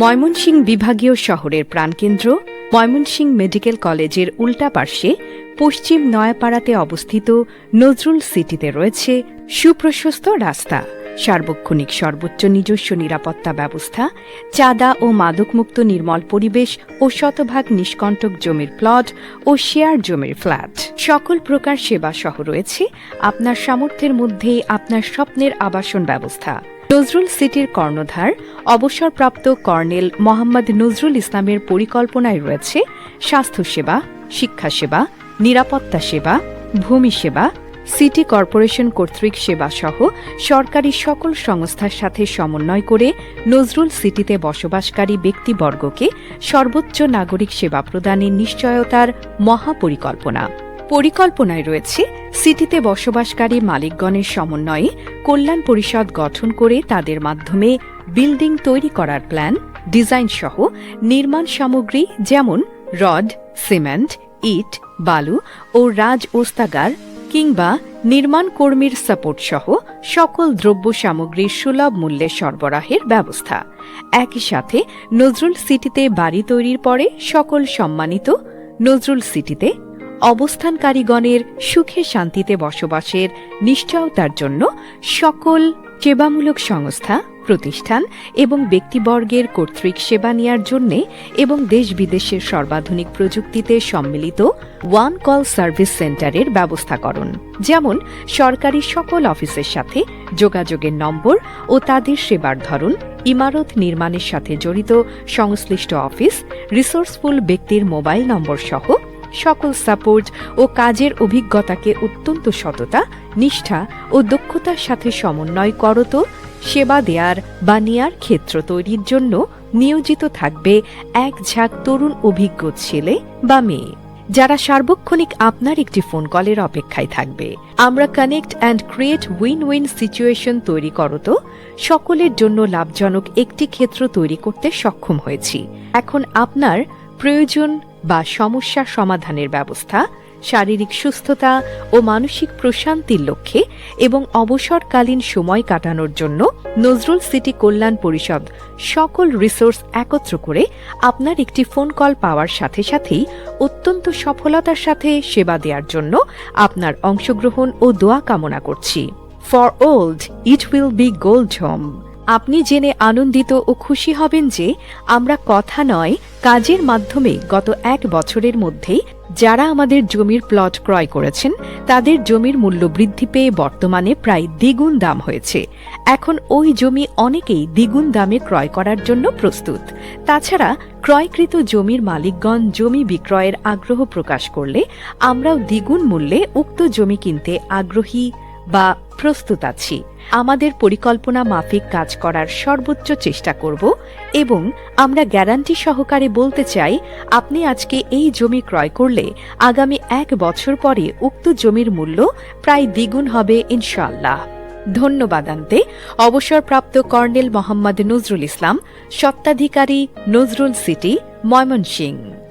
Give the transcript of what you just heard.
ময়মনসিংহ বিভাগীয় শহরের প্রাণকেন্দ্র, ময়মনসিংহ মেডিকেল কলেজের উল্টা পার্শ্বে পশ্চিম নয়াপাড়াতে অবস্থিত নজরুল সিটিতে রয়েছে সুপ্রশস্ত রাস্তা। সার্বক্ষণিক সর্বোচ্চ নিজস্ব নিরাপত্তা ব্যবস্থা, চাঁদা ও মাদকমুক্ত নির্মল পরিবেশ ও শতভাগ নিষ্কণ্টক জমির প্লট ও শেয়ার জমির ফ্ল্যাট। সকল প্রকার সেবা সহ রয়েছে আপনার সামর্থ্যের মধ্যেই আপনার স্বপ্নের আবাসন ব্যবস্থা। নজরুল সিটির কর্ণধার, অবসরপ্রাপ্ত কর্নেল মোহাম্মদ নজরুল ইসলামের পরিকল্পনায় রয়েছে স্বাস্থ্যসেবা, শিক্ষাসেবা, নিরাপত্তা সেবা, ভূমি সেবা, সিটি কর্পোরেশন কর্তৃক সেবা সহ সরকারি সকল সংস্থার সাথে সমন্বয় করে নজরুল সিটিতে বসবাসকারী ব্যক্তিবর্গকে সর্বোচ্চ নাগরিক সেবা প্রদানের নিশ্চয়তার মহাপরিকল্পনা। পরিকল্পনায় রয়েছে সিটিতে বসবাসকারী মালিকগণের সমন্বয়ে কল্যাণ পরিষদ গঠন করে তাদের মাধ্যমে বিল্ডিং তৈরি করার প্ল্যান, ডিজাইন সহ নির্মাণ সামগ্রী যেমন রড, সিমেন্ট, ইট, বালু ও রাজ ওস্তাগার কিংবা নির্মাণ কর্মীর সাপোর্ট সহ সকল দ্রব্য সামগ্রীর সুলভ মূল্যে সরবরাহের ব্যবস্থা। একই সাথে নজরুল সিটিতে বাড়ি তৈরির পরে সকল সম্মানিত নজরুল সিটিতে অবস্থানকারীগণের সুখে শান্তিতে বসবাসের নিশ্চয়তার জন্য সকল সেবামূলক সংস্থা, প্রতিষ্ঠান এবং ব্যক্তিবর্গের কর্তৃক সেবা নেয়ার জন্যে এবং দেশ বিদেশের সর্বাধুনিক প্রযুক্তিতে সম্মিলিত ওয়ান কল সার্ভিস সেন্টারের ব্যবস্থাকরণ যেমন, সরকারি সকল অফিসের সাথে যোগাযোগের নম্বর ও তাদের সেবার ধরন, ইমারত নির্মাণের সাথে জড়িত সংশ্লিষ্ট অফিস, রিসোর্সফুল ব্যক্তির মোবাইল নম্বর সহ সকল সাপোর্ট ও কাজের অভিজ্ঞতাকে অত্যন্ত সততা, নিষ্ঠা ও দক্ষতার সাথে সমন্বয় করত, সেবা দেয়ার বা নেয়ার ক্ষেত্র তৈরির জন্য নিয়োজিত থাকবে এক ঝাঁক তরুণ অভিজ্ঞ ছেলে বা মেয়ে, যারা সার্বক্ষণিক আপনার একটি ফোন কলের অপেক্ষায় থাকবে। আমরা connect and create win win situation তৈরি করত, সকলের জন্য লাভজনক একটি ক্ষেত্র তৈরি করতে সক্ষম হয়েছি। এখন আপনার প্রয়োজন বা সমস্যা সমাধানের ব্যবস্থা, শারীরিক সুস্থতা ও মানসিক প্রশান্তির লক্ষ্যে এবং অবসরকালীন সময় কাটানোর জন্য নজরুল সিটি কল্যাণ পরিষদ সকল রিসোর্স একত্র করে আপনার একটি ফোন কল পাওয়ার সাথে সাথেই অত্যন্ত সফলতার সাথে সেবা দেওয়ার জন্য আপনার অংশগ্রহণ ও দোয়া কামনা করছি। For old it will be gold home আপনি জেনে আনন্দিত ও খুশি হবেন যে আমরা কথা নয়, কাজের মাধ্যমে গত এক বছরের মধ্যেই যারা আমাদের জমির প্লট ক্রয় করেছেন, তাদের জমির মূল্য বৃদ্ধি পেয়ে বর্তমানে প্রায় দ্বিগুণ দাম হয়েছে। এখন ওই জমি অনেকেই দ্বিগুণ দামে ক্রয় করার জন্য প্রস্তুত। তাছাড়া, ক্রয়কৃত জমির মালিকগণ জমি বিক্রয়ের আগ্রহ প্রকাশ করলে আমরাও দ্বিগুণ মূল্যে উক্ত জমি কিনতে আগ্রহী। বা প্রস্তুত আছি। আমাদের পরিকল্পনা মাফিক কাজ করার সর্বোচ্চ চেষ্টা করব এবং আমরা গ্যারান্টি সহকারে বলতে চাই, আপনি আজকে এই জমি ক্রয় করলে আগামী এক বছর পরে উক্ত জমির মূল্য প্রায় দ্বিগুণ হবে ইনশাল্লাহ ধন্যবাদান্তে অবসরপ্রাপ্ত কর্নেল মোহাম্মদ নজরুল ইসলাম সত্ত্বাধিকারী নজরুল সিটি, ময়মনসিংহ।